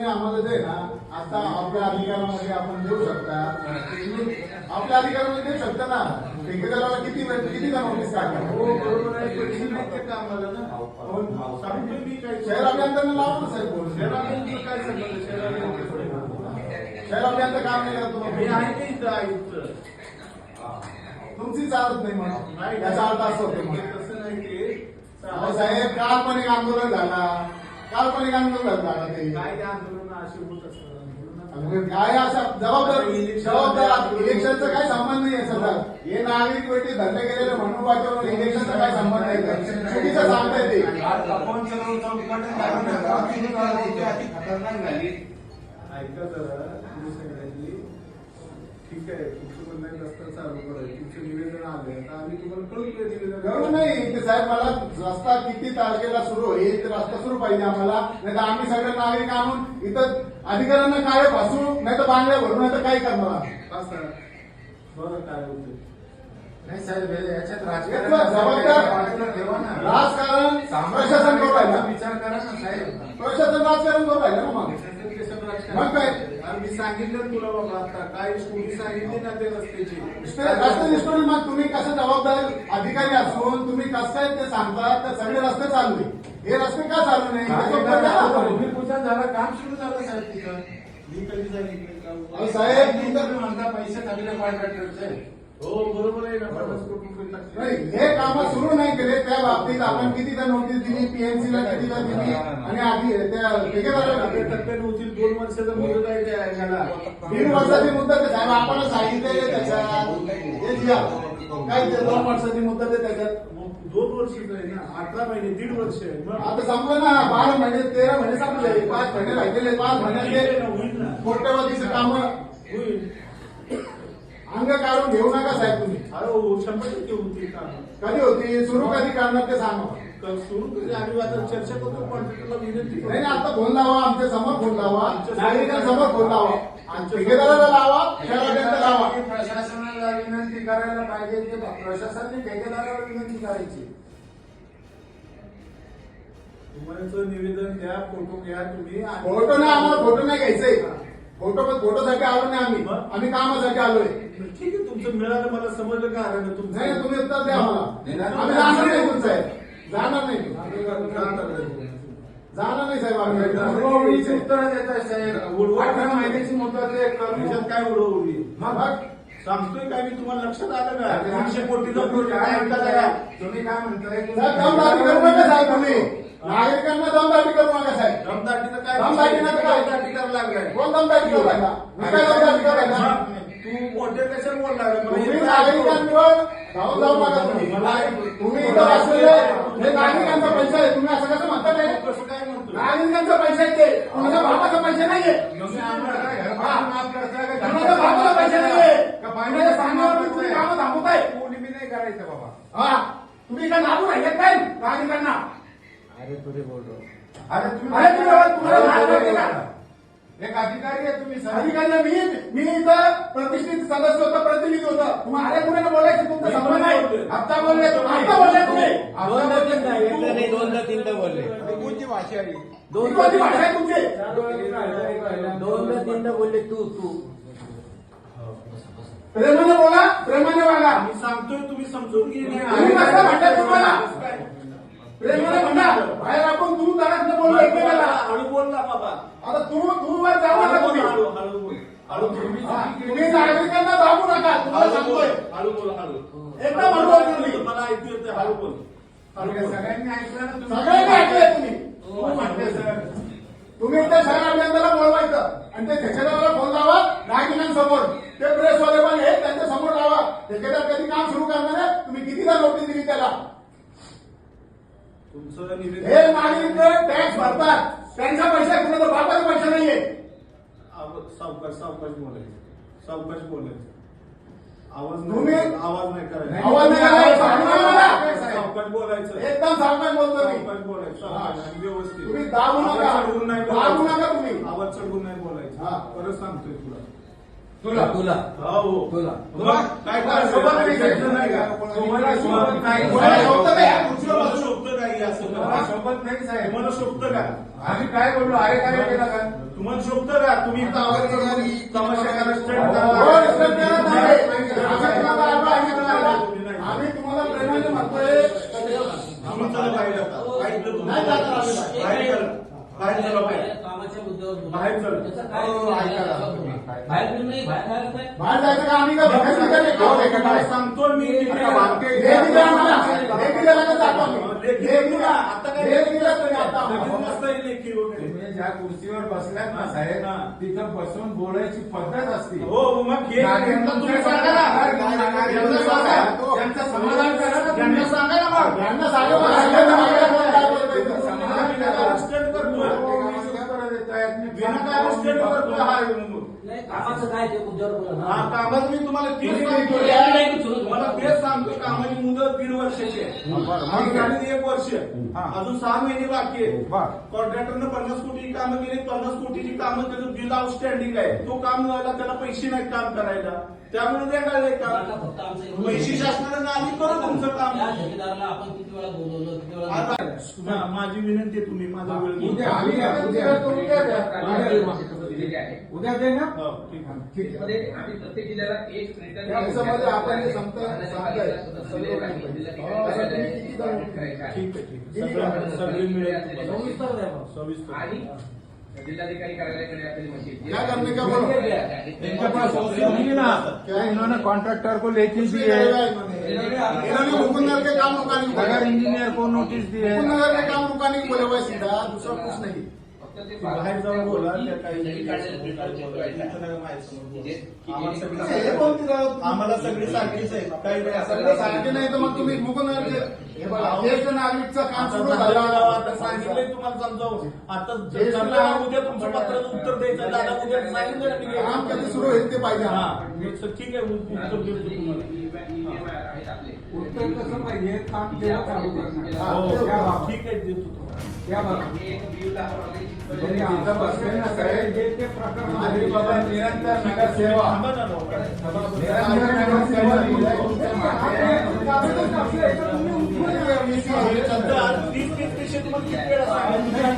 तुम्ही आम्हाला जे ना आता आपल्या अधिकारामध्ये आपण देऊ शकता. आपल्या अधिकारामध्ये देऊ शकता ना. ठेकेदाराला किती वेळ किती का नोटीस काढणार शहर अभियंत्यांना लावा ना साहेब. फोन. शहर अभियंत्याचं काय संबंध शहर ना. शहर अभियंता काम नाही करत मी आहे तुमची चालत नाही म्हणून नाही याचा अर्थ असं होतो. तसं नाही अहो साहेब काल्पनिक आंदोलन झाला. काल्पनिक आंदोलन झाला ते. काय ते आंदोलन अशी होत असतात. काय असं जबाबदार जबाबदार इलेक्शनचा काय संबंध नाही सध्या. हे नागरिक वेटी धंदे केलेले म्हणून वाचवून इलेक्शनचा काय संबंध नाही? चुकीचं सांगताय ते. खतरनाक झाली. ऐका जरा तुम्ही सगळ्यांनी ठीक आहे तुमचं म्हणणं रस्ता चालू करायचं तुमचं निवेदन आलं तर आम्ही तुम्हाला देऊ निवेदन. करू नाही ते साहेब मला रस्ता किती तारखेला सुरू होईल ते रस्ता सुरू पाहिजे आम्हाला. नाही तर आम्ही सगळे नागरिक आणून इथं अधिकाऱ्यांना काय फासू नाही तर बांगड्या भरू नाही तर काय करणार? असं बरं काय होतं नाही साहेब याच्यात राजकारण ठेवा ना. राजकारण प्रशासन करू राहिलं विचार करा ना साहेब. प्रशासन राजकारण करू राहिलं ना मग त्याच्यात कशात राजकारण? मग काय? अरे मी सांगितलं तुला बाबा आता काय स्टोरी सांगितली ना ते रस्त्याची रस्ते निष्ठोरी मग तुम्ही कसं जबाबदार अधिकारी असून तुम्ही कसं काय ते सांगता तर सगळे रस्ते चालू आहे. हे रस्ते का चालू नाही. भूमिपूजन झालं काम सुरू झालं साहेब तिथं मी कधी? साहेब तुम्ही तर म्हणता पैसे थकले कॉन्ट्रॅक्टरचे हो बरोबर आहे ना. हे काम सुरू नाही केले. त्या बाबतीत आपण कितीदा नोटीस दिली पीएमसी ला कितीदा दिली आणि आधी त्या ठेकेदाराला दोन वर्षाचा मुदत आहे त्या ह्याला दीड वर्षाची मुदत आहे. साहेब आपण सांगितलेले त्याच्यात हे. काय ते दोन वर्षाची मुदत आहे त्याच्यात? दोन ना. अठरा महिने दीड वर्ष आता संपलं ना. बारा महिने तेरा महिने संपले. पाच महिने राहिलेले पाच होईल ना. कोट्यवधीचे काम. होईल. अंग काढून घेऊ नका साहेब तुम्ही. अरे हो, शंभर टक्के होतील काम. कधी होती? सुरू कधी करणार ते सांगा. तर सुरू कधी आम्ही आता चर्चा करतो कॉन्ट्रॅक्टरला विनंती नाही नाही, आता फोन लावा आमच्यासमोर फोन लावा. नागरिकांसमोर फोन लावा. ठेकेदाराला लावा लावा. प्रशासनाला विनंती करायला पाहिजे की प्रशासनाने ठेकेदाराला विनंती करायची. तुम्हाला निवेदन द्या फोटो घ्या तुम्ही आणि- फोटो नाही आम्हाला फोटो नाही घ्यायचंय. फोटो फोटोसाठी आलो नाही आम्ही. आम्ही कामासाठी आलोय. ठीक आहे तुमचं मिळालं मला समजलं का अरे तुमचं? नाही तुम्ही उत्तर द्या आम्हाला. आम्ही जाणार नाही तुमचं. साहेब जाणार नाही. जाणार नाही. साहेब आम्ही. उत्तरं देत आहे साहेब. करून त्याच्यात काय उडवली मग सांगतोय काय मी तुम्हाला लक्षात आलं का? तीनशे कोटीचा काय जरा? तुम्ही काय म्हणताय? दमदाटी करू नका साहेब तुम्ही. नागरिकांना दमदाटी करू नका साहेब. दमदाटीचं काय? दमदाटी काय? दमदाटी करायला लागलाय. कोण दमदाटी करू मी काय दमदाटी करू राहिला तू मोठे कशाला तुम्ही हे नागरिकांवर धावून जाऊ नका तुम्ही तुम्ही इथं बसलेले हे नागरिकांचा पैसा आहे. तुम्ही असं कसं म्हणता नाही कसं काय म्हणतो? नागरिकांचा पैसा आहे ते. कुणाच्या बापाचा पैसा नाहीये. तुम्ही बापाचा पैसा नाहीये. का कुणाच्या सांगण्यावर तुम्ही कामं थांबवताय. कोणी बी नाही करायचं बाबा. हा. तुम्ही इथं लागू राहिले काय नागरिकांना? अरे तुम्ही अरे तुम्ही तुम्हाला लाज वाटते का? एक अधिकारी आहे तुम्ही अधिकारी आहे, मी मी इथं प्रतिष्ठित सदस्य होतो प्रतिनिधी होतो. तुम्हाला अरे कुणाला बोलायचं? तुमचा संबंध नाही. आता बोलले. आता बोलले तुम्ही. दोनदा तीनदा एकदा नाही दोनदा तीनदा बोलले. कोणती भाषा आहे? ही कोणती भाषा आहे तुमची? दोनदा तीनदा बोलले तू तू. प्रेमाने बोला प्रेमाने वागा. मी सांगतोय तुम्ही समजून घे तुम्ही कसं म्हणताय तुम्हाला? प्रेमाने म्हणा. बाहेर आपण तू दारात बोललो एकमेकाला. हळू बोल ना बाबा. आता तू तू वर जाऊ नका तुम्ही. हळू हळू बोल. हळू बोल. हा, तुम्ही नागरिकांना दाबू नका तुम्हाला सांगतोय. हळू बोल हळू. एकदम हळू बोल तुम्ही. मला ऐकू येते हळू बोल. सगळ्यांनी ऐकलं ना तुम्ही? सगळ्यांनी ऐकलंय तुम्ही. हो म्हणते सर तुम्ही त्या शहर अभियंत्याला बोलवायचं. आणि ते ठेकेदाराला फोन लावा नागरिकांसमोर ते प्रेसवाले पण आहेत त्यांच्यासमोर लावा. ठेकेदार कधी काम सुरू करणार आहे? तुम्ही कितीदा नोटीस दिली त्याला? हे नागरिक टॅक्स भरतात. त्यांचा पैसा कुणाचा बापाचा पैसा नाहीये. सावकाश सावकाश बोलायचं. सावकाश बोलायचं. आवाज नाही आवाज नाही करायचा. आवाज नाही. सावकाश बोलायचं. एकदम सावकाश बोलतो मी. सावकाश बोलायचं. व्यवस्थित. तुम्ही दाबू नका. आवाज चढवून नाही दाबू बोलायचं. नका तुम्ही. आवाज चढवून नाही बोलायचं. हा. परत सांगतोय तुला. तुला. तुला. हो तुला. काय करायचं? सोबत नाही ऐकायचं नाही का? तुम्हाला सोबत नाही. तुम्हाला शोभतं का या खुर्चीवर तुम्हाला बसून? शोभतं नाही असं तुम्हाला करा. सोबत नाही साहेब तुम्हाला शोभतं का आम्ही काय बोललो अरे काय केला का तुम्हाला शोभतं का तुम्ही हो. आम्ही तुम्हाला प्रेमाने म्हणतोय बाहेर चला. बाहेर चला बाहेर. हो, नाही. बाहेर जायला काय? बाहेर जायचं का आम्ही का भिकारी भिकारी अहो, खाऊ का काय काय? सांगतो मी आता बाकी- हे दिलं आम्हाला. हे दिलं लगेच दाखवा आम्ही. लेखी दिलं ना. आता काय हे दिलं तुम्ही आता आम्हाला. लेखी वगैरे. तुम्ही ज्या कुर्सीवर बसलात ना साहेब हा. तिथं बसून बोलायची पद्धत असते हो मग हे नागरिकांचं तुम्ही सांगा ना यांना सांगा. त्यांचं समाधान करा ना यांना तुम्ही. सांगा ना मग यांना सांगा मग, यांना मागायला कोण काय बोलतोय ते. समाधान करा. विनाकारण स्टंट करतोय हा म्हणून. नाही, कामाचं काय ते मुद्द्यावर बोला. हा कामात मी तुम्हाला तेच तुम्ही सांगतो नाही नाही मला तेच सांगतो कामाची मुदत दीड वर्षाची आहे. आम्ही गाडीत एक वर्ष अजून सहा महिने बाकी आहे कॉन्ट्रॅक्टरनं पन्नास कोटी कामं केली. पन्नास कोटीची कामं त्याचं बिल आउटस्टँडिंग आहे. तो काम व्हायला त्याला पैसे नाहीत काम करायला. त्यामुळे ते काय आता काम फक्त आमचं एवढं- पैसे शासनानं आम्ही करू तुमचं काम. त्या ठेकेदाराला आपण किती वेळा बोलवलं किती वेळा आता हा, माझी विनंती आहे तुम्ही माझा वेळ घेऊन उद्या आम्ही उद्या- उद्या द्या. दिलेली आहे उद्या दे ना हो, ठीक आहे. ठीक आहे मध्ये आम्ही प्रत्येक जिल्ह्याला एक रिटर्न त्या ह्याच्यामध्ये आपण जे सांगताय- सांगताय, सगळं नाही पाहिजे. आता तुम्ही किती जण ठीक आहे ठीक आहे सगळं सगळी मिळेल तुम्हाला. सविस्तर द्या मग. सविस्तर आणि जिल्हाधिकारी कार्यालयाकडे आपली म्हणजे क्या करने का बोलो इनके पास ओसी होंगी ना क्या इन्होंने कॉन्ट्रैक्टर को लेखी दी है इन्होंने मुकुंदर के काम रुकाने को नगर बोला इंजीनियर को नोटिस दी है मुकुंदर के काम रुकाने को बोले हुए सीधा दूसरा कुछ नहीं फक्त ते बाहेर जाऊन बोला त्या काही सगळी काढलेलं पेपर चेक करायचं. इथं नका माझ्यासमोर बोलू. जे- की आम्हाला सगळी सारखीच आहे काही नाही सारखे तर मग तुम्ही ज्येष्ठ नागरिकचं काम सुरू झालं, सांगितलंय तुम्हाला समजावून आता उद्या तुमच्या पत्राचं उत्तर द्यायचं दादा उद्या सांगितलं. काम कधी सुरू होईल ते पाहिजे हा ठीक आहे उत्तर देतो तुम्हाला उत्तर कसं पाहिजे? काम केलं चालू करणार हो, क्या बात ठीक आहे देतो तुम्हाला क्या बात एक बिल आपण म्हणजे इथं बसले ना साहेब जे ते प्रकरण अरे बाबा निरंतर नगरसेवा. निरंतर नगरसेवा तुमच्या